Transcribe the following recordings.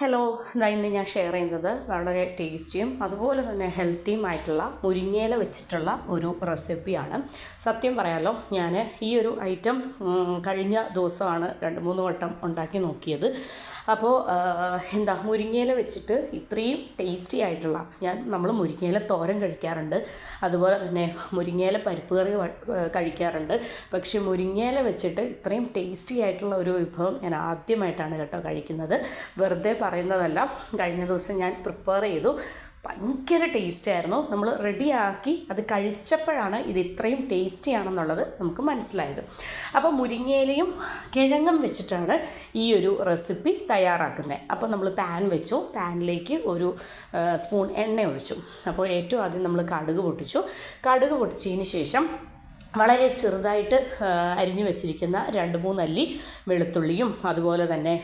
Hello ഇതാ ഇന്ന് ഞാൻ ഷെയർ ചെയ്യുന്നത് വളരെ ടേസ്റ്റിയും അതുപോലെ തന്നെ ഹെൽത്തിയും ആയിട്ടുള്ള മുരിങ്ങയില വെച്ചിട്ടുള്ള ഒരു റെസിപ്പിയാണ് സത്യം പറയാലോ ഞാൻ ഈ ഒരു ഐറ്റം കഴിഞ്ഞ ദിവസമാണ് രണ്ട് മൂന്ന് വട്ടം ഉണ്ടാക്കി നോക്കിയത്. അപ്പോൾ എന്താ മുരിങ്ങയില വെച്ചിട്ട് ഇത്രയും ടേസ്റ്റി ആയിട്ടുള്ള ഞാൻ നമ്മൾ മുരിങ്ങയില തോരൻ കഴിക്കാറുണ്ട്. അതുപോലെ തന്നെ മുരിങ്ങയില പരിപ്പ് കറി കഴിക്കാറുണ്ട്. പക്ഷേ മുരിങ്ങയില വെച്ചിട്ട് ഇത്രയും ടേസ്റ്റി ആയിട്ടുള്ള ഒരു വിഭവം ഞാൻ ആദ്യമായിട്ടാണ് കേട്ടോ കഴിക്കുന്നത്. വെറുതെ പറയുന്നതല്ല കഴിഞ്ഞ ദിവസം ഞാൻ പ്രിപ്പയർ ചെയ്തു. ഭയങ്കര ടേസ്റ്റ് ആയിരുന്നു. നമ്മൾ റെഡിയാക്കി അത് കഴിച്ചപ്പോഴാണ് ഇത് ഇത്രയും ടേസ്റ്റി ആണെന്നുള്ളത് നമുക്ക് മനസ്സിലായത്. അപ്പോൾ മുരിങ്ങയിലയും കിഴങ്ങും വെച്ചിട്ടാണ് ഈ ഒരു റെസിപ്പി തയ്യാറാക്കുന്നത്. അപ്പോൾ നമ്മൾ പാൻ വെച്ചു. പാനിലേക്ക് ഒരു സ്പൂൺ എണ്ണ ഒഴിച്ചു. അപ്പോൾ ഏറ്റവും ആദ്യം നമ്മൾ കടുക് പൊട്ടിച്ചു. കടുക് പൊട്ടിച്ചതിന് ശേഷം വളരെ ചെറുതായിട്ട് അരിഞ്ഞു വെച്ചിരിക്കുന്ന രണ്ട് മൂന്നല്ലി വെളുത്തുള്ളിയും അതുപോലെ തന്നെ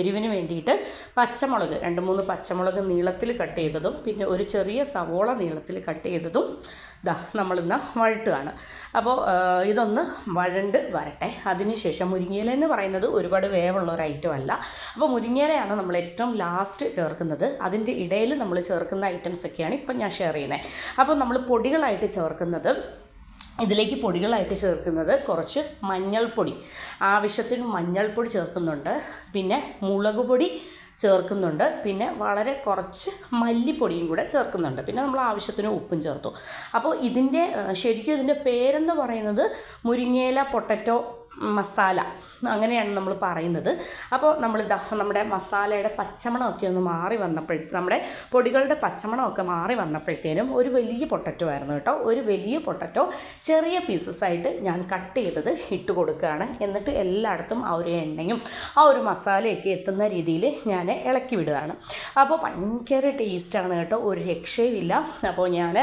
എരിവിന് വേണ്ടിയിട്ട് പച്ചമുളക് രണ്ട് മൂന്ന് പച്ചമുളക് നീളത്തിൽ കട്ട് ചെയ്തതും പിന്നെ ഒരു ചെറിയ സവോള നീളത്തിൽ കട്ട് ചെയ്തതും ദാ നമ്മളിന്ന് വഴട്ടുകയാണ്. അപ്പോൾ ഇതൊന്ന് വഴണ്ട് വരട്ടെ. അതിനുശേഷം മുരിങ്ങയില എന്ന് പറയുന്നത് ഒരുപാട് വേവുള്ള ഒരു ഐറ്റം അല്ല. അപ്പോൾ മുരിങ്ങയിലയാണ് നമ്മൾ ഏറ്റവും ലാസ്റ്റ് ചേർക്കുന്നത്. അതിന്റെ ഇടയിൽ നമ്മൾ ചേർക്കുന്ന ഐറ്റംസ് ഒക്കെയാണ് ഇപ്പം ഞാൻ ഷെയർ ചെയ്യുന്നത്. അപ്പോൾ നമ്മൾ പൊടികളായിട്ട് ചേർക്കുന്നത് ഇതിലേക്ക് പൊടികളായിട്ട് ചേർക്കുന്നത് കുറച്ച് മഞ്ഞൾപ്പൊടി. ആവശ്യത്തിന് മഞ്ഞൾപ്പൊടി ചേർക്കുന്നുണ്ട്. പിന്നെ മുളക് പൊടി ചേർക്കുന്നുണ്ട്. പിന്നെ വളരെ കുറച്ച് മല്ലിപ്പൊടിയും കൂടെ ചേർക്കുന്നുണ്ട്. പിന്നെ നമ്മൾ ആവശ്യത്തിന് ഉപ്പും ചേർത്തു. അപ്പോൾ ഇതിന്റെ ശരിക്കും ഇതിന്റെ പേരെന്ന് പറയുന്നത് മുരിങ്ങയില പൊട്ടറ്റോ മസാല. അങ്ങനെയാണ് നമ്മൾ പറയുന്നത്. അപ്പോൾ നമ്മൾ നമ്മുടെ മസാലയുടെ പച്ചമണമൊക്കെ ഒന്ന് മാറി വന്നപ്പോഴ നമ്മുടെ പൊടികളുടെ പച്ചമണമൊക്കെ മാറി വന്നപ്പോഴത്തേനും ഒരു വലിയ പൊട്ടറ്റോ ആയിരുന്നു കേട്ടോ. ഒരു വലിയ പൊട്ടറ്റോ ചെറിയ പീസസ് ആയിട്ട് ഞാൻ കട്ട് ചെയ്തത് ഇട്ട് കൊടുക്കുകയാണ്. എന്നിട്ട് എല്ലായിടത്തും ആ ഒരു എണ്ണയും ആ ഒരു മസാലയൊക്കെ എത്തുന്ന രീതിയിൽ ഞാൻ ഇളക്കി വിടുകയാണ്. അപ്പോൾ ഭയങ്കര ടേസ്റ്റാണ് കേട്ടോ. ഒരു രക്ഷയുമില്ല. അപ്പോൾ ഞാൻ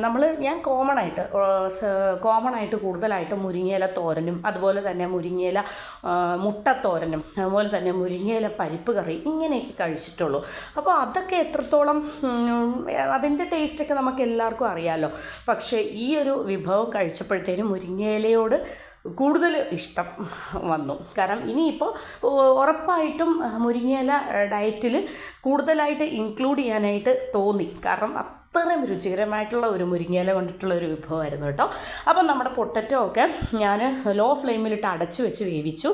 നമ്മൾ ഞാൻ കോമൺ ആയിട്ട് കോമൺ ആയിട്ട് കൂടുതലായിട്ട് മുരിങ്ങയില തോരനും അതുപോലെ തന്നെ മുരിങ്ങയില മുട്ടത്തോരനും അതുപോലെ തന്നെ മുരിങ്ങയില പരിപ്പ് കറി ഇങ്ങനെയൊക്കെ കഴിച്ചിട്ടുള്ളൂ. അപ്പോൾ അതൊക്കെ എത്രത്തോളം അതിന്റെ ടേസ്റ്റൊക്കെ നമുക്ക് എല്ലാവർക്കും അറിയാമല്ലോ പക്ഷേ ഈ ഒരു വിഭവം കഴിച്ചപ്പോഴത്തേനും മുരിങ്ങയിലയോട് കൂടുതൽ ഇഷ്ടം വന്നു. കാരണം ഇനിയിപ്പോൾ ഉറപ്പായിട്ടും മുരിങ്ങയില ഡയറ്റിൽ കൂടുതലായിട്ട് ഇൻക്ലൂഡ് ചെയ്യാനായിട്ട് തോന്നി. കാരണം അത്രയും രുചികരമായിട്ടുള്ള ഒരു മുരിങ്ങയില കൊണ്ടിട്ടുള്ള ഒരു വിഭവമായിരുന്നു കേട്ടോ. അപ്പം നമ്മുടെ പൊട്ടറ്റോ ഒക്കെ ഞാൻ ലോ ഫ്ലെയിമിലിട്ട് അടച്ചു വെച്ച് വേവിച്ചു.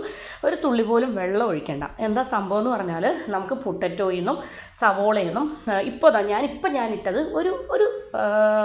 ഒരു തുള്ളി പോലും വെള്ളം ഒഴിക്കേണ്ട. എന്താ സംഭവം എന്ന് പറഞ്ഞാൽ നമുക്ക് പൊട്ടറ്റോയിൽ നിന്നും സവോളയിൽ നിന്നും ഇപ്പോൾ തന്നെ ഞാനിപ്പോൾ ഞാനിട്ടത് ഒരു ഒരു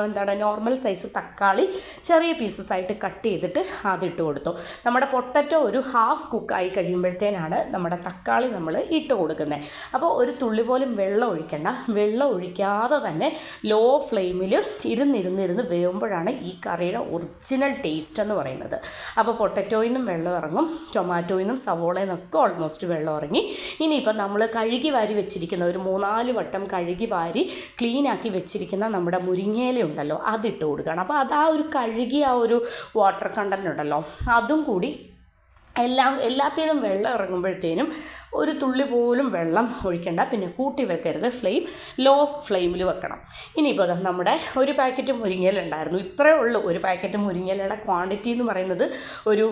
എന്താണ് നോർമൽ സൈസ് തക്കാളി ചെറിയ പീസസ് ആയിട്ട് കട്ട് ചെയ്തിട്ട് അതിട്ട് കൊടുത്തു. നമ്മുടെ പൊട്ടറ്റോ ഒരു ഹാഫ് കുക്കായി കഴിയുമ്പോഴത്തേനാണ് നമ്മുടെ തക്കാളി നമ്മൾ ഇട്ട് കൊടുക്കുന്നത് അപ്പോൾ ഒരു തുള്ളി പോലും വെള്ളം ഒഴിക്കേണ്ട. വെള്ളം ഒഴിക്കാതെ തന്നെ ലോ ഫ്ലെയിമിൽ ഇരുന്നിരുന്നിരുന്ന് വേവുമ്പോഴാണ് ഈ കറിയുടെ ഒറിജിനൽ ടേസ്റ്റ് എന്ന് പറയുന്നത്. അപ്പോൾ പൊട്ടറ്റോയിൽ നിന്നും വെള്ളം ഇറങ്ങും ടൊമാറ്റോയിൽ നിന്നും സവോളയിൽ നിന്നൊക്കെ ഓൾമോസ്റ്റ് വെള്ളം ഇറങ്ങി. ഇനിയിപ്പോൾ നമ്മൾ കഴുകി വാരി വെച്ചിരിക്കുന്ന ഒരു മൂന്നാൽ വട്ടം കഴുകി വാരി ക്ലീനാക്കി വെച്ചിരിക്കുന്ന നമ്മുടെ മുരിങ്ങയില ഉണ്ടല്ലോ അതിട്ട് കൊടുക്കണം. അപ്പോൾ അത് ആ ഒരു കഴുകി ആ ഒരു വാട്ടർ കണ്ടന്റ് ഉണ്ടല്ലോ അതും കൂടി എല്ലാം എല്ലാത്തിനും വെള്ളം ഇറങ്ങുമ്പോഴത്തേനും ഒരു തുള്ളി പോലും വെള്ളം ഒഴിക്കണ്ട. പിന്നെ കൂട്ടി വെക്കരുത്. ഫ്ലെയിം ലോ ഫ്ലെയിമിൽ വെക്കണം. ഇനിയിപ്പോൾ നമ്മുടെ ഒരു പാക്കറ്റ് മുരിങ്ങയിലുണ്ടായിരുന്നു ഇത്രയേ ഉള്ളൂ. ഒരു പാക്കറ്റ് മുരിങ്ങയിലയുടെ ക്വാണ്ടിറ്റി എന്ന് പറയുന്നത് ഒരു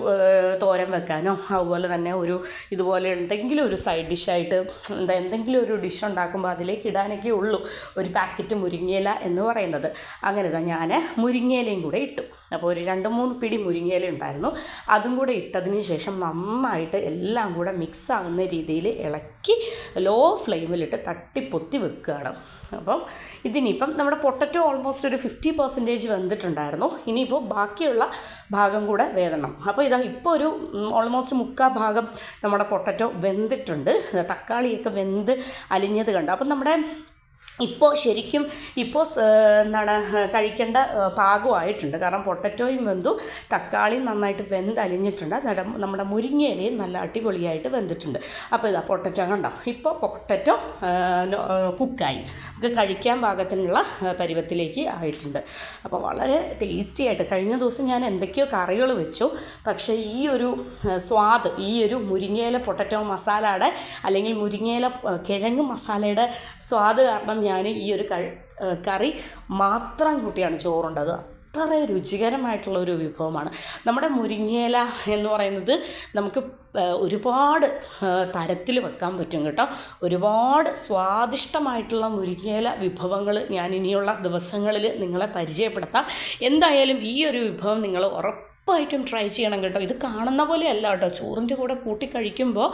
തോരൻ വെക്കാനോ അതുപോലെ തന്നെ ഒരു ഇതുപോലെ എന്തെങ്കിലും ഒരു സൈഡ് ഡിഷായിട്ട് എന്താ എന്തെങ്കിലും ഒരു ഡിഷ് ഉണ്ടാക്കുമ്പോൾ അതിലേക്ക് ഇടാനൊക്കെ ഉള്ളൂ ഒരു പാക്കറ്റ് മുരിങ്ങയില എന്ന് പറയുന്നത്. അങ്ങനെ തന്നെ ഞാൻ മുരിങ്ങയിലയും കൂടെ ഇട്ടു. അപ്പോൾ ഒരു രണ്ട് മൂന്ന് പിടി മുരിങ്ങയില ഉണ്ടായിരുന്നു. അതും കൂടെ ഇട്ടതിന് ശേഷം നന്നായിട്ട് എല്ലാം കൂടെ മിക്സ് ആകുന്ന രീതിയിൽ ഇളക്കി ലോ ഫ്ലെയിമിലിട്ട് തട്ടിപ്പൊത്തി വെക്കുകയാണ്. അപ്പം ഇതിനിപ്പം നമ്മുടെ പൊട്ടറ്റോ ഓൾമോസ്റ്റ് ഒരു ഫിഫ്റ്റി പെർസെന്റേജ് വെന്തിട്ടുണ്ടായിരുന്നു ഇനിയിപ്പോൾ ബാക്കിയുള്ള ഭാഗം കൂടെ വേദണം അപ്പോൾ ഇതാ ഇപ്പോൾ ഒരു ഓൾമോസ്റ്റ് മുക്കാ ഭാഗം നമ്മുടെ പൊട്ടറ്റോ വെന്തിട്ടുണ്ട്. തക്കാളിയൊക്കെ വെന്ത് അലിഞ്ഞത് കണ്ടു? അപ്പം നമ്മുടെ ഇപ്പോൾ ശരിക്കും ഇപ്പോൾ എന്താണ് കഴിക്കേണ്ട പാകമായിട്ടുണ്ട്. കാരണം പൊട്ടറ്റോയും വെന്തു തക്കാളിയും നന്നായിട്ട് വെന്ത് അലിഞ്ഞിട്ടുണ്ട്. നമ്മുടെ മുരിങ്ങയിലയും നല്ല അടിപൊളിയായിട്ട് വെന്തിട്ടുണ്ട്. അപ്പോൾ ഇതാ പൊട്ടറ്റോ കണ്ടോ? ഇപ്പോൾ പൊട്ടറ്റോ കുക്കായി. നമുക്ക് കഴിക്കാൻ പാകത്തിനുള്ള പരുവത്തിലേക്ക് ആയിട്ടുണ്ട്. അപ്പോൾ വളരെ ടേസ്റ്റി ആയിട്ട് കഴിഞ്ഞ ദിവസം ഞാൻ എന്തൊക്കെയോ കറികൾ വെച്ചു. പക്ഷേ ഈ ഒരു സ്വാദ് ഈ ഒരു മുരിങ്ങയില പൊട്ടറ്റോ മസാലയുടെ അല്ലെങ്കിൽ മുരിങ്ങയില കിഴങ്ങ് മസാലയുടെ സ്വാദ് കാരണം ഞാൻ ഈ ഒരു കറി മാത്രം കൂട്ടിയാണ് ചോറുണ്ടത്. അത്ര രുചികരമായിട്ടുള്ള ഒരു വിഭവമാണ്. നമ്മുടെ മുരിങ്ങേല എന്ന് പറയുന്നത് നമുക്ക് ഒരുപാട് തരത്തിൽ വെക്കാൻ പറ്റും കേട്ടോ. ഒരുപാട് സ്വാദിഷ്ടമായിട്ടുള്ള മുരിങ്ങേല വിഭവങ്ങൾ ഞാൻ ഇനിയുള്ള ദിവസങ്ങളിൽ നിങ്ങളെ പരിചയപ്പെടുത്താം. എന്തായാലും ഈ ഒരു വിഭവം നിങ്ങൾ ഉറപ്പായിട്ടും ട്രൈ ചെയ്യണം കേട്ടോ. ഇത് കാണുന്ന പോലെയല്ല കേട്ടോ. ചോറിന്റെ കൂടെ കൂട്ടി കഴിക്കുമ്പോൾ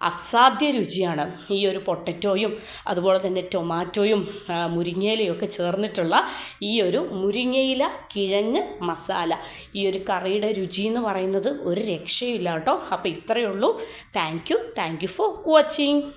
അസാധ്യ രുചിയാണ് ഈ ഒരു പൊട്ടറ്റോയും അതുപോലെ തന്നെ ടൊമാറ്റോയും മുരിങ്ങയിലയും ഒക്കെ ചേർന്നിട്ടുള്ള ഈ ഒരു മുരിങ്ങയില കിഴങ്ങ് മസാല. ഈ ഒരു കറിയുടെ രുചി എന്ന് പറയുന്നത് ഒരു രക്ഷയില്ല കേട്ടോ. അപ്പോൾ ഇത്രയേ ഉള്ളൂ. Thank you thank you for watching